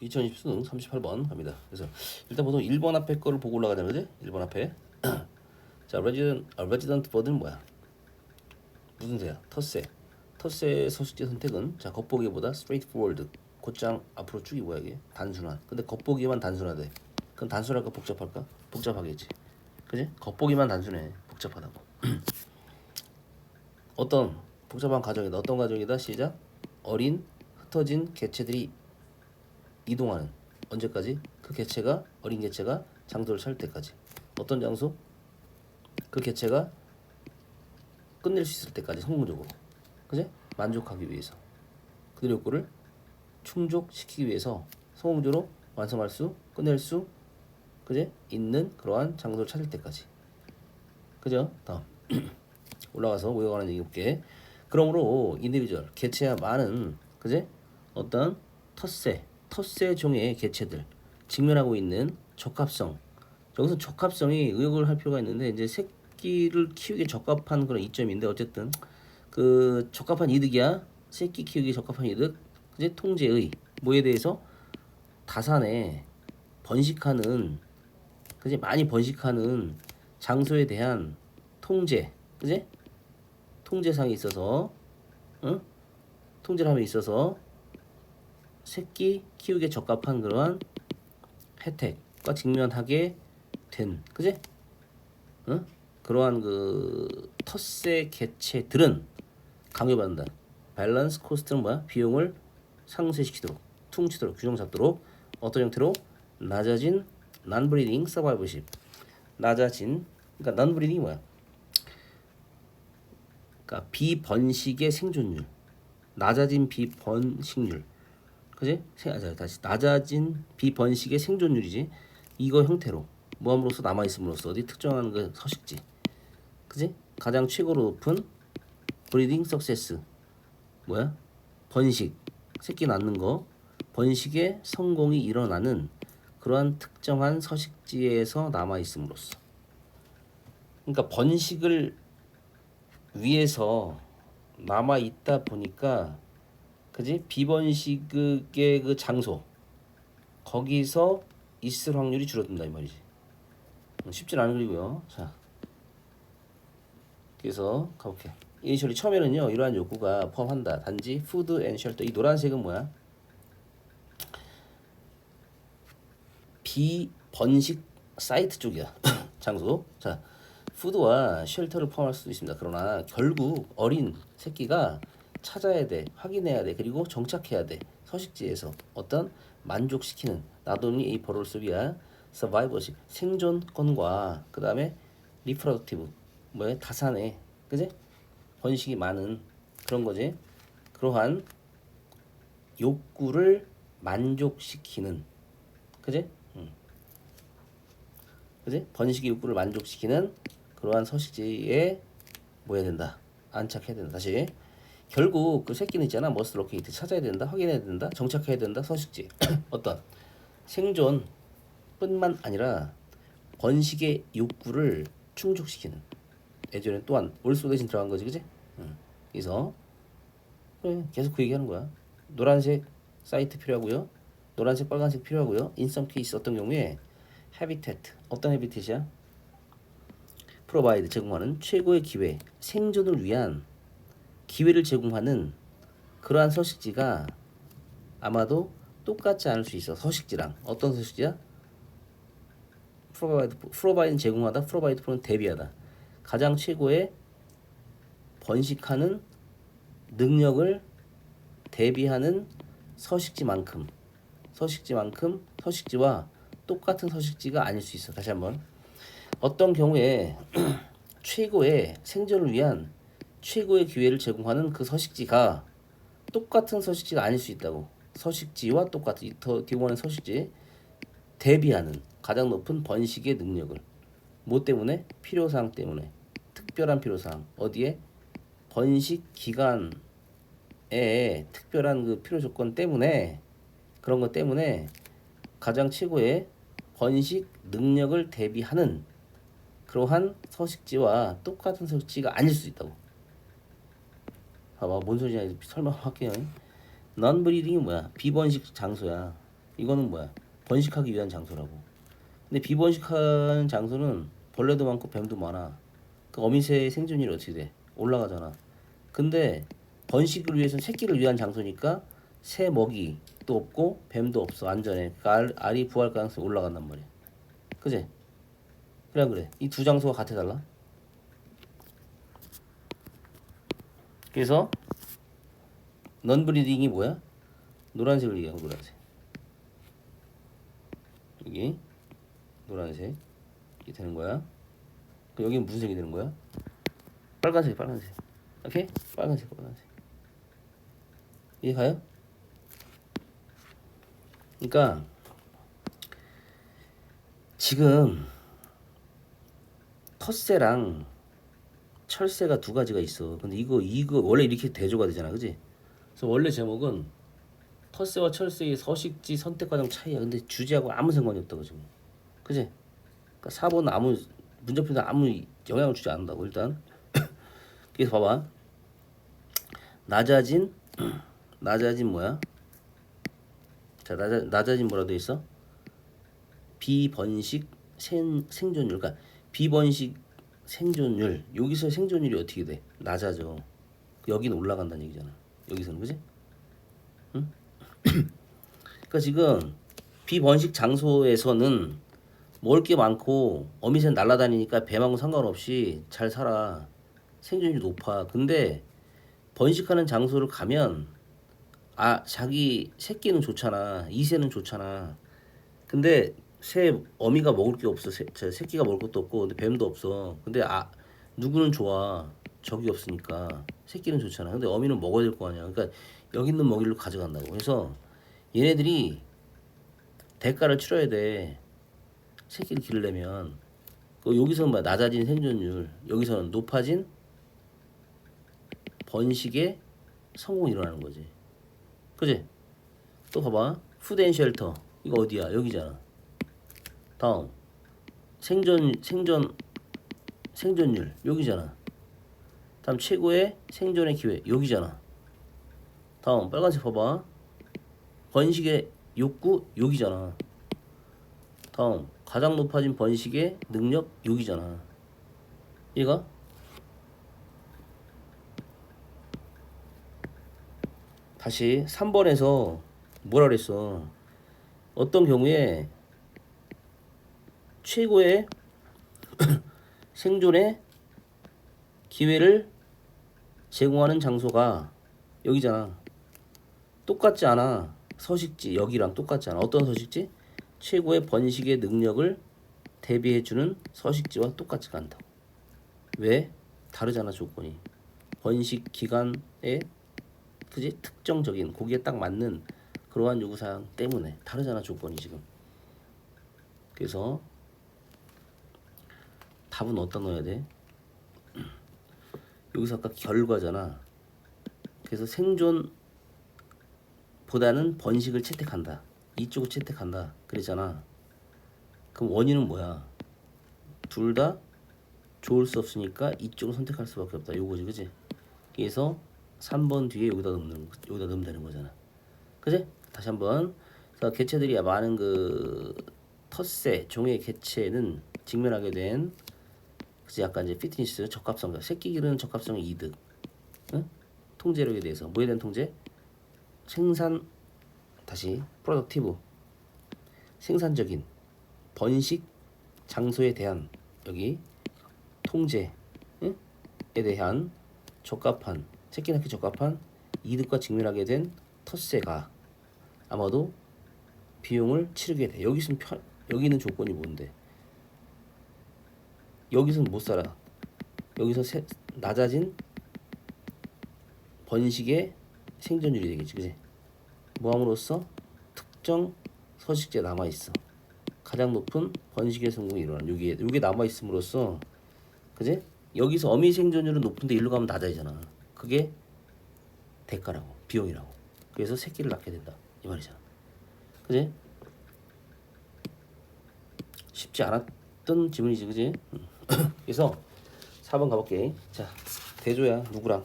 2020 수능 38번 갑니다. 그래서 일단 보통 1번 앞에 거를 보고 올라가자는 거지? 1번 앞에. 자, resident, 아, resident bird는 뭐야? 무슨 새야? 텃새. 텃새 서식지 선택은 자 겉보기보다 straightforward. 곧장 앞으로 쭉이 뭐야 이게? 단순한. 근데 겉보기만 단순하대. 그럼 단순할까 복잡할까? 복잡하겠지. 그지? 겉보기만 단순해. 복잡하다고. 어떤 복잡한 과정이다. 어떤 과정이다. 시작. 어린 흩어진 개체들이 이동하는 언제까지? 그 개체가 어린 개체가 장소를 찾을 때까지. 어떤 장소? 그 개체가 끝낼 수 있을 때까지 성공적으로. 그지? 만족하기 위해서. 그들의 욕구를 충족시키기 위해서 성공적으로 완성할 수, 끝낼 수, 그지? 있는 그러한 장소를 찾을 때까지. 그죠? 다음. 올라가서 모여가는 얘기 볼게. 그러므로 인디비주얼 개체와 많은 그제 어떤 텃새 텃새 종의 개체들 직면하고 있는 적합성. 여기서 적합성이 의역을 할 필요가 있는데 이제 새끼를 키우기에 적합한 그런 이점인데 어쨌든 그 적합한 이득이야. 새끼 키우기 적합한 이득. 그제 통제의 뭐에 대해서 다산에 번식하는 그제 많이 번식하는 장소에 대한 통제 그제 통제상에 있어서 응? 통제함에 있어서 새끼 키우기에 적합한 그러한 혜택과 직면하게 된 그지? 응? 그러한 그 텃새 개체들은 강요받는다. 밸런스 코스트는 뭐야? 비용을 상쇄시키도록 퉁치도록 규정 잡도록 어떤 형태로 낮아진 난브리딩 서바이벌십 낮아진 그러니까 난브리딩이 뭐야? 그러니까 비번식의 생존율, 낮아진 비번식률, 그지? 세- 아, 자, 다시 낮아진 비번식의 생존율이지. 이거 형태로 모함으로써 남아 있음으로써 어디 특정한 그 서식지, 그지? 가장 최고로 높은 브리딩 석세스 뭐야? 번식, 새끼 낳는 거, 번식의 성공이 일어나는 그러한 특정한 서식지에서 남아 있음으로써. 그러니까 번식을 위에서 남아 있다 보니까 그지? 비번식의 그 장소. 거기서 있을 확률이 줄어든다 이 말이지. 음, 쉽진 않은 그리고요. 자. 그래서 가볼게. 이니셜이 처음에는요 이러한 욕구가 포함한다. 단지 푸드 앤 쉘터 이 노란색은 뭐야? 비번식 사이트 쪽이야. 장소. 자 푸드와 쉘터를 포함할 수도 있습니다. 그러나 결국 어린 새끼가 찾아야 돼, 확인해야 돼, 그리고 정착해야 돼. 서식지에서 어떤 만족시키는 나도니 이 버롤스비아 서바이버식 생존권과 그 다음에 리프로덕티브 뭐야 다산에 그지 번식이 많은 그런 거지. 그러한 욕구를 만족시키는 그지? 응. 그지? 번식의 욕구를 만족시키는 그러한 서식지에 뭐 해야 된다? 안착해야 된다. 다시 결국 그 새끼는 있잖아. 머스 로케이트 찾아야 된다. 확인해야 된다. 정착해야 된다. 서식지 어떤 생존 뿐만 아니라 번식의 욕구를 충족시키는 예전에 또한 올소 대신 들어간 거지, 그지? 응. 그래서 그래, 계속 그 얘기하는 거야. 노란색 사이트 필요하고요. 노란색, 빨간색 필요하고요. 인썸 케이스 어떤 경우에 헤비테트 어떤 헤비테이트야? 프로바이드 제공하는 최고의 기회, 생존을 위한 기회를 제공하는 그러한 서식지가 아마도 똑같지 않을 수 있어. 서식지랑 어떤 서식지야? 프로바이드 프로바이드 제공하다, 프로바이드 프로는 대비하다. 가장 최고의 번식하는 능력을 대비하는 서식지만큼 서식지만큼 서식지와 똑같은 서식지가 아닐 수 있어. 다시 한번 어떤 경우에 최고의 생존을 위한 최고의 기회를 제공하는 그 서식지가 똑같은 서식지가 아닐 수 있다고. 서식지와 똑같은 더 뒤원의 서식지 대비하는 가장 높은 번식의 능력을. 뭐 때문에? 필요사항 때문에. 특별한 필요사항. 어디에? 번식 기간에 특별한 그 필요 조건 때문에 그런 것 때문에 가장 최고의 번식 능력을 대비하는 그러한 서식지와 똑같은 서식지가 아닐 수 있다고. 봐봐, 뭔 소리냐? 설명할게요. 넌 브리딩이 뭐야? 비번식 장소야. 이거는 뭐야? 번식하기 위한 장소라고. 근데 비번식한 장소는 벌레도 많고 뱀도 많아. 그 어미새의 생존율이 어떻게 돼? 올라가잖아. 근데 번식을 위해서는 새끼를 위한 장소니까 새 먹이 도 없고 뱀도 없어 안전해. 그러니까 알, 알이 부활 가능성이 올라간단 말이야. 그지? 그래 안 그래. 이 두 장소가 같아 달라. 그래서 넌 브리딩이 뭐야? 노란색을 얘기하고 노란색. 여기 노란색 이게 되는 거야. 그럼 여기는 무슨 색이 되는 거야? 빨간색, 빨간색. 오케이? 빨간색, 빨간색. 이해 가요? 그러니까 지금 텃새랑 철새가 두 가지가 있어. 근데 이거 이거 원래 이렇게 대조가 되잖아, 그지? 그래서 원래 제목은 텃새와 철새의 서식지 선택 과정 차이야. 근데 주제하고 아무 상관이 없다고 지금. 그지? 그러니까 4번은 아무 문제풀이도 아무 영향을 주지 않는다고 일단. 그래서 봐봐. 낮아진 낮아진 뭐야? 자 낮아, 낮아진 뭐라 돼 있어? 비번식 생, 생존율. 그러니까 비번식 생존율. 여기서 생존율이 어떻게 돼? 낮아져. 여기는 올라간다는 얘기잖아. 여기서는 그지? 응? 그러니까 지금 비번식 장소에서는 먹을 게 많고 어미새는 날아다니니까 뱀하고 상관없이 잘 살아. 생존율이 높아. 근데 번식하는 장소를 가면 아 자기 새끼는 좋잖아. 이새는 좋잖아. 근데 새 어미가 먹을 게 없어. 새, 저 새끼가 먹을 것도 없고 근데 뱀도 없어. 근데 아 누구는 좋아. 적이 없으니까 새끼는 좋잖아. 근데 어미는 먹어야 될 거 아니야. 그러니까 여기 있는 먹이를 가져간다고. 그래서 얘네들이 대가를 치러야 돼. 새끼를 기르려면 그 여기서는 뭐 낮아진 생존율, 여기서는 높아진 번식의 성공이 일어나는 거지. 그지? 또 봐봐. 푸드 쉘터. 이거 어디야? 여기잖아. 다음. 생존 생존 생존율 여기잖아. 다음 최고의 생존의 기회 여기잖아. 다음 빨간색 봐봐. 번식의 욕구 여기잖아. 다음 가장 높아진 번식의 능력 여기잖아. 얘가 다시 3번에서 뭐라 그랬어? 어떤 경우에 최고의 생존의 기회를 제공하는 장소가 여기잖아. 똑같지 않아. 서식지 여기랑 똑같지 않아. 어떤 서식지? 최고의 번식의 능력을 대비해주는 서식지와 똑같지가 않다고. 왜? 다르잖아 조건이. 번식 기간에 그지 특정적인 거기에 딱 맞는 그러한 요구사항 때문에 다르잖아 조건이 지금. 그래서 답은 어디다 넣어야 돼? 여기서 아까 결과잖아. 그래서 생존보다는 번식을 채택한다. 이쪽을 채택한다. 그랬잖아. 그럼 원인은 뭐야? 둘 다 좋을 수 없으니까 이쪽을 선택할 수밖에 없다. 요거지, 그지? 그래서 3번 뒤에 여기다 넣는 여기다 넣으면 되는 거잖아. 그지? 다시 한번. 그래서 개체들이 많은 그 텃새 종의 개체는 직면하게 된 그래서 약간 이제 피트니스 적합성. 새끼 기르는 적합성 이득. 응? 통제력에 대해서. 뭐에 대한 통제? 생산 다시 프로덕티브. 생산적인 번식 장소에 대한 여기 통제에 대한 적합한 새끼 낳기 적합한 이득과 직면하게 된 텃새가 아마도 비용을 치르게 돼. 여기 있으면 편, 여기 있는 조건이 뭔데 여기서는 못 살아. 여기서 세, 낮아진 번식의 생존율이 되겠지, 그지? 뭐함으로써 특정 서식지에 남아 있어. 가장 높은 번식의 성공이 일어난 여기에 여기 남아 있음으로써, 그지? 여기서 어미 생존율은 높은데 일로 가면 낮아지잖아. 그게 대가라고, 비용이라고. 그래서 새끼를 낳게 된다 이 말이잖아. 그지? 쉽지 않았던 질문이지, 그지? 응. 그래서 4번 가볼게. 자, 대조야 누구랑?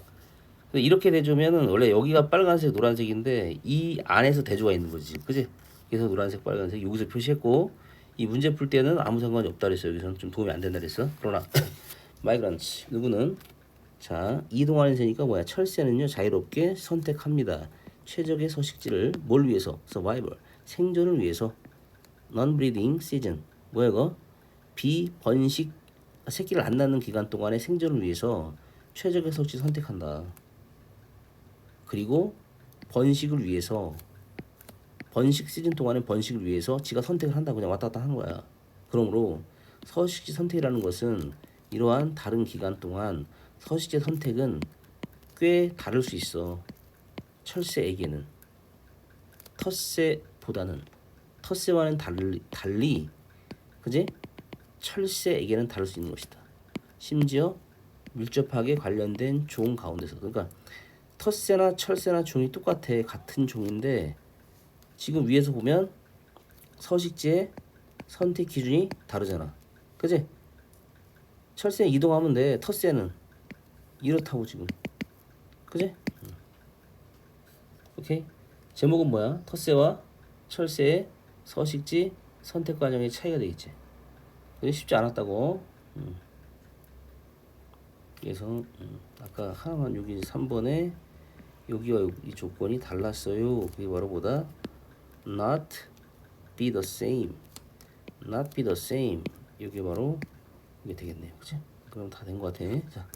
이렇게 대조면은 원래 여기가 빨간색, 노란색인데 이 안에서 대조가 있는 거지, 그지? 그래서 노란색, 빨간색 여기서 표시했고 이 문제 풀 때는 아무 상관이 없다 그랬어요. 여기서는 좀 도움이 안 된다 그랬어. 그러나 마이그런츠 누구는 자 이동하는 새니까 뭐야? 철새는요 자유롭게 선택합니다. 최적의 서식지를 뭘 위해서? survival 생존을 위해서 non-breeding season 뭐야 이거? 비번식 새끼를 안 낳는 기간 동안의 생존을 위해서 최적의 서식지 선택한다. 그리고 번식을 위해서 번식 시즌 동안에 번식을 위해서 지가 선택을 한다 그냥 왔다 갔다 하는 거야. 그러므로 서식지 선택이라는 것은 이러한 다른 기간 동안 서식지 선택은 꽤 다를 수 있어. 철새에게는 텃새보다는 텃새와는 달리, 달리 그지? 철새에게는 다를 수 있는 것이다. 심지어 밀접하게 관련된 종 가운데서 그러니까 텃새나 철새나 종이 똑같아 같은 종인데 지금 위에서 보면 서식지의 선택 기준이 다르잖아. 그지? 철새 이동하면 돼. 텃새는 이렇다고 지금. 그지? 음. 오케이. 제목은 뭐야? 텃새와 철새의 서식지 선택 과정의 차이가 되겠지. 쉽지 않았다고. 음. 그래서 음, 아까 하나만 여기 3번에 여기와 여기 이 조건이 달랐어요. 그게 바로 보다 not be the same, not be the same. 이게 바로 이게 되겠네요. 그치? 그럼 다 된 것 같아. 자,